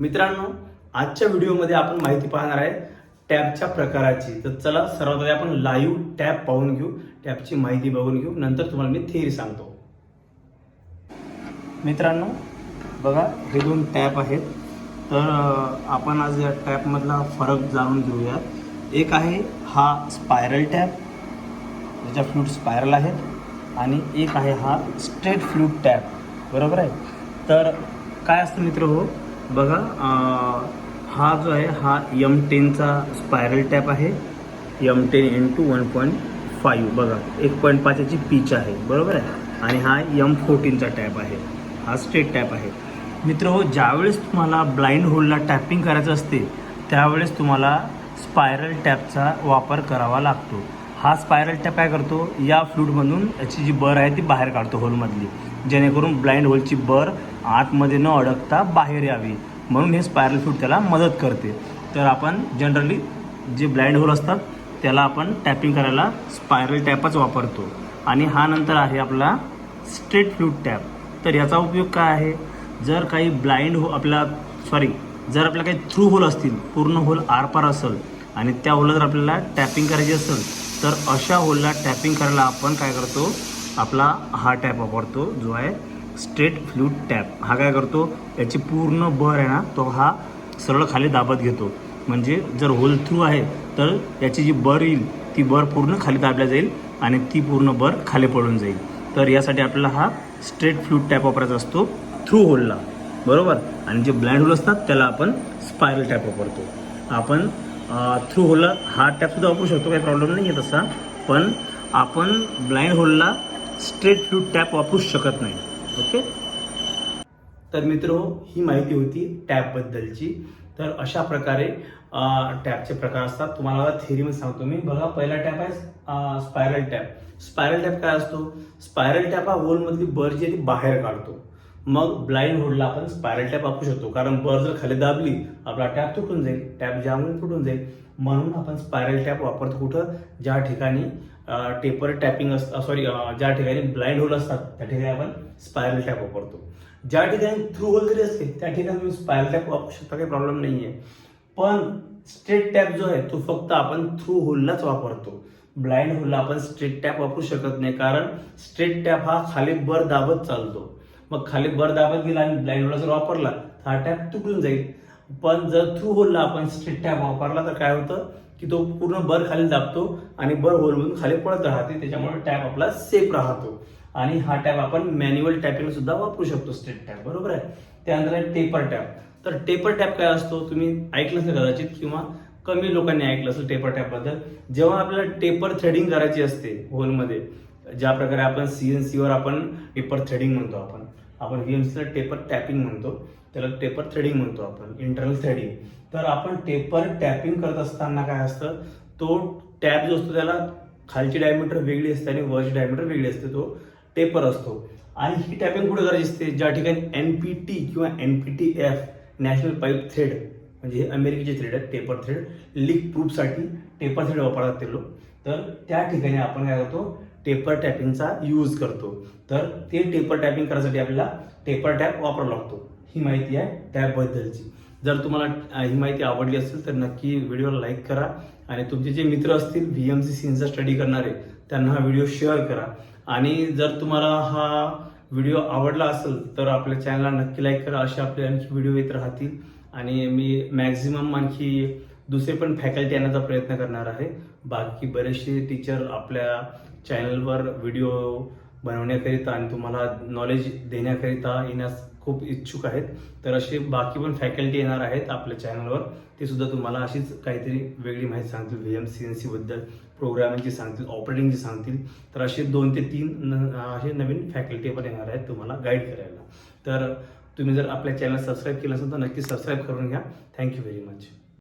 मित्रांनो आजच्या व्हिडिओमध्ये आपण माहिती पाहणार आहे टॅबच्या प्रकाराची. तर चला सर्वात आधी आपण लाईव्ह टॅब पाहून घेऊ टॅबची माहिती बघून घेऊ. नंतर तुम्हाला मी थेरी सांगतो. मित्रांनो बघा हे दोन टॅप आहेत. तर आपण आज या टॅपमधला फरक जाणून घेऊयात. एक आहे हा स्पायरल टॅप ज्याच्या फ्लूट स्पायरल आहेत. आणि एक आहे हा स्ट्रेट फ्लूट टॅप बरोबर आहे? तर काय असतं मित्र हो? बघा हा जो आहे हा यम टेनचा स्पायरल टॅप आहे. M ten into one point five बघा एक पॉईंट पाच याची पीच आहे बरोबर आहे? आणि हा यम फोर्टीनचा टॅप आहे. हा स्ट्रेट टॅप आहे. मित्र हो ज्यावेळेस तुम्हाला ब्लाइंड होलला टॅपिंग करायचं असते त्यावेळेस तुम्हाला स्पायरल टॅपचा वापर करावा लागतो. हा स्पायरल टॅप काय करतो? या फ्लूटमधून याची जी बर आहे ती बाहेर काढतो होलमधली जेणेकरून ब्लाइंड होलची बर आतमध्ये न अडकता बाहेर यावी. म्हणून हे स्पायरल फ्लूट त्याला मदत करते. तर आपण जनरली जे ब्लाइंड होल असतात त्याला आपण टॅपिंग करायला स्पायरल टॅपच वापरतो. आणि हा नंतर आहे आपला स्ट्रेट फ्लूट टॅप तर याचा उपयोग काय आहे? जर काही ब्लाइंड हो आपला सॉरी जर आपल्या काही थ्रू होल असतील पूर्ण होल आरपार असेल आणि त्या होलला जर आपल्याला टॅपिंग करायची असेल तर अशा होलला टॅपिंग करायला आपण काय करतो? आपला हा टॅप वापरतो जो आहे स्ट्रेट फ्लूट टॅप. हा काय करतो? याची पूर्ण बर आहे ना तो हा सरळ खाली दाबत घेतो. म्हणजे जर होल थ्रू आहे तर याची जी बर येईल ती बर पूर्ण खाली दाबल्या जाईल आणि ती पूर्ण बर खाली पडून जाईल. तर यासाठी आपल्याला हा स्ट्रेट फ्लूट टॅप वापरायचा असतो थ्रू होलला. बरोबर? आणि जे ब्लाइंड होल असतात त्याला आपण स्पायरल टॅप वापरतो. आपण थ्रू होलला हा टॅपसुद्धा वापरू शकतो काही प्रॉब्लेम नाही आहे तसा. पण आपण ब्लाइंड होलला स्ट्रेट फ्लूट टॅप वापरू शकत नाही. ओके तर मित्र ही माहिती होती टॅपबद्दलची तर अशा प्रकारे टॅपचे प्रकार असतात. तुम्हाला थेरीमध्ये सांगतो मी. बघा पहिला टॅप आहे स्पायरल टॅप स्पायरल टॅप काय असतो? स्पायरल टॅप हा होलमधली बर जी आहे ती बाहेर काढतो. मग ब्लाइंड होलला आपण स्पायरल टॅप वापरू शकतो. कारण बर जर खाली दाबली आपला टॅप तुटून जाईल. टॅप ज्यामुळे तुटून जाईल. म्हणून आपण स्पायरल टॅप वापरतो कुठं? ज्या ठिकाणी टेपर टॅपिंग असतं सॉरी ज्या ठिकाणी ब्लाइंड होल असतात त्या ठिकाणी आपण स्पायरल टॅप वापरतो. ज्या ठिकाणी थ्रू होल जरी असते त्या ठिकाणी तुम्ही स्पायरल टॅप वापरू शकता काही प्रॉब्लेम नाही आहे पण स्ट्रेट टॅप जो आहे तो फक्त आपण थ्रू होललाच वापरतो. ब्लाइंड होलला आपण स्ट्रेट टॅप वापरू शकत नाही कारण स्ट्रेट टॅप हा खाली बर दाबत चालतो. मग खाली बर दाबत गेला आणि ब्लाइंड होलला जर वापरला तर हा टॅप तुटून जाईल. पण जर थ्रू होलला आपण स्ट्रेट टॅप वापरला तर काय होतं? की तो पूर्ण बर खाली दाबतो आणि बर होलमधून खाली पडत राहते त्याच्यामुळे टॅप आपला सेफ राहतो. आणि हा टॅप आपण मॅन्युअल टॅपिंग सुद्धा वापरू शकतो स्ट्रेट टॅप बरोबर आहे? त्यानंतर आहे टेपर टॅप तर टेपर टॅप काय असतो? तुम्ही ऐकलं असेल कदाचित किंवा कमी लोकांनी ऐकलं असेल टेपर टॅपबद्दल जेव्हा आपल्याला टेपर थ्रेडिंग करायची असते होलमध्ये ज्या प्रकारे आपण सी एन सीवर आपण पेपर थ्रेडिंग म्हणतो आपण आपण व्हीएमसीला टेपर टॅपिंग म्हणतो त्याला टेपर थ्रेडिंग म्हणतो आपण इंटरनल थ्रेडिंग तर आपण टेपर टॅपिंग करत असताना काय असतं तो टॅप जो असतो त्याला खालची डायमीटर वेगळी असते आणि वरची डायमीटर वेगळी असते तो टेपर असतो. आणि ही टॅपिंग कुठे करायची असते? ज्या ठिकाणी एन पी टी किंवा N P T F national pipe thread म्हणजे हे अमेरिकेचे थ्रेड आहेत टेपर थ्रेड लीक प्रूफसाठी टेपर थ्रेड वापरतात ते लोक. तर त्या ठिकाणी आपण काय करतो? टेपर टॅपिंगचा यूज करतो. तर ते टेपर टॅपिंग करण्यासाठी आपल्याला टेपर टॅप वापरावा लागतो. ही माहिती आहे टॅबबद्दलची जर तुम्हाला ही माहिती आवडली असेल तर नक्की व्हिडिओला लाईक करा आणि तुमचे जे मित्र असतील व्ही एम सी सीनचा स्टडी करणारे त्यांना हा व्हिडिओ शेअर करा. आणि जर तुम्हाला हा व्हिडिओ आवडला असेल तर आपल्या चॅनलला नक्की लाईक करा. असे आपले आणखी व्हिडिओ येत राहतील. आणि मी मॅक्झिमम आणखी दुसरे पण फॅकल्टी आणण्याचा प्रयत्न करणार आहे. बाकी बरेचसे टीचर आपल्या चॅनलवर व्हिडिओ बनवण्याकरिता आणि तुम्हाला नॉलेज देण्याकरिता येण्यास खूप इच्छुक आहेत. तर असे बाकी पण फॅकल्टी येणार आहेत आपल्या चॅनलवर ते सुद्धा तुम्हाला अशीच काहीतरी वेगळी माहिती सांगतील. व्ही एम सी एन सीबद्दल प्रोग्रामिंगची सांगतील ऑपरेटिंगची सांगतील. तर असे दोन ते तीन न- असे नवीन फॅकल्टी पण येणार आहेत तुम्हाला गाईड करायला. तर तुम्ही जर आपल्या चॅनल सबस्क्राईब केलं असेल तर नक्की सबस्क्राईब करून घ्या. Thank you very much